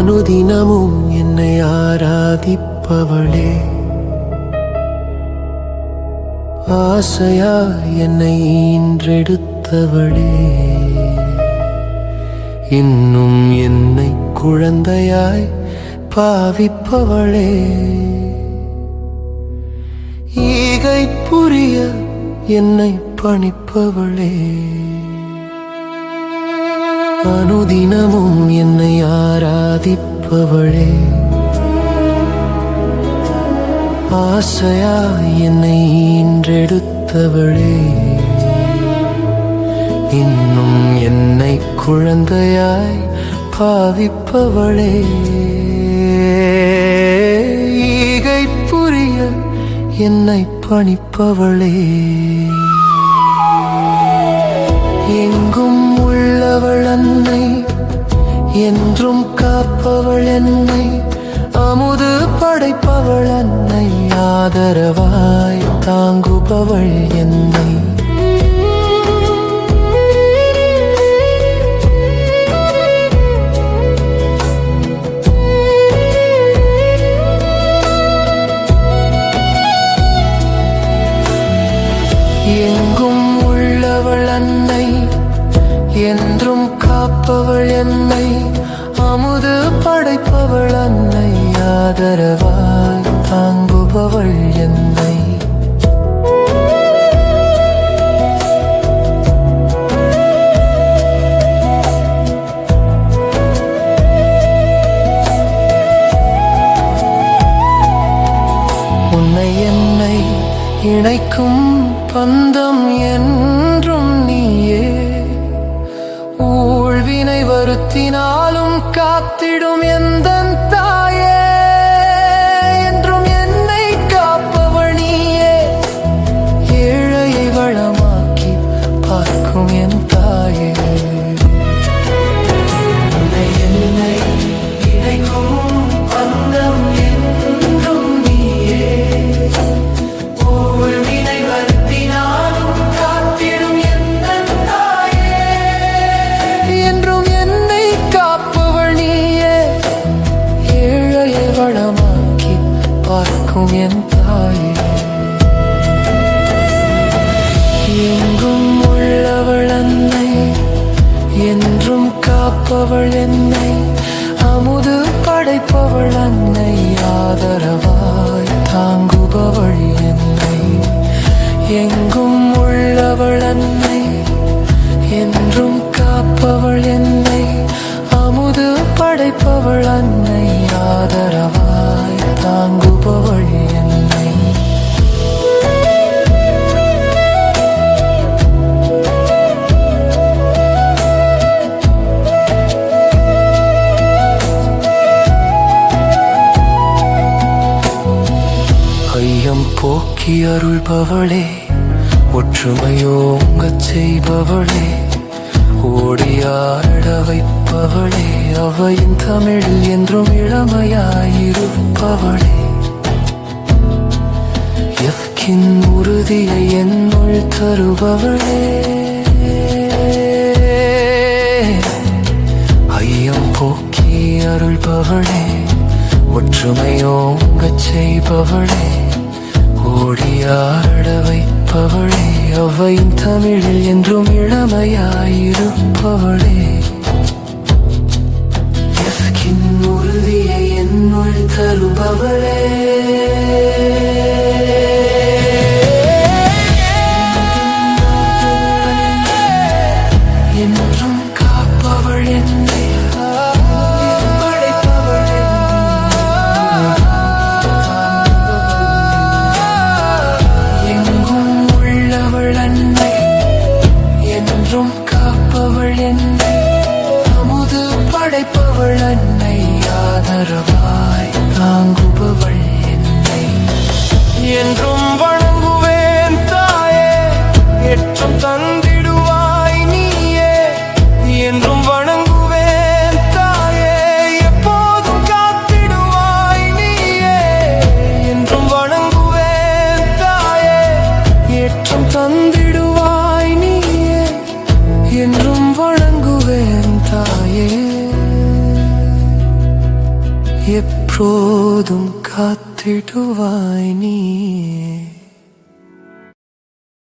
அனுதினமும் என்னை ஆராதிப்பவளே ஆசையா என்னை ஈன்றெடுத்தவளே இன்னும் என்னை குழந்தையாய் பாவிப்பவளே ஈகை புரிய என்னை பணிப்பவளே அனுதினமும் என்னை ஆராதிப்பவளே. ஆசையா என்னை ஈன்றெடுத்தவளே இன்னும் என்னை குழந்தையாய் பாவிப்பவளே. ஈகை புரிய என்னை பணிப்பவளே. எங்கும் உள்ளவள் அன்னை என்றும் காப்பவள் என்னை அமுது படைப்பவள் அன்னை ஆதரவாய் தாங்குபவள் என்னை. எங்கும் உள்ளவள் அன்னை என்றும் காப்பவள் என்னை அமுது படைப்பவள் அன்னை ஆதரவாய் தாங்குபவள் என்னை. உன்னை என்னை இணைக்கும் பந்தம் என் வருத்தினாலும் காத்திடும் எந்த பார்க்கும் என் தாயே எங்கும் உள்ளவள் அன்னை என்றும் காப்பவள் என்னை. அமுது படைப்பவள் அன்னை ஆதரவாய் தாங்குபவள் என்னை எங்கும் உள்ளவள் அன்னை போக்கி அருள்பவளே. ஒற்றுமையோங்கச் செய்பவளே. ஓடியாட வைப்பவளே. அவையின் தமிழில் என்றும் இளமையாயிருப்பவளே. எஃப்கின் உறுதியை என்னுள் தருபவளே. ஐயம் போக்கி அருள்பவளே. ஒற்றுமையோங்கச் செய்பவளே. ஓடியாட வைப்பவளே அவையின் தமிழில் என்றும் இளமையாயிருப்பவளே. உறுதியை என்னுள் தருபவளே. படைப்பவள் அன்னை ஆதரவாய் தாங்குபவள் எப்போதும் காத்திடுவாய் நீ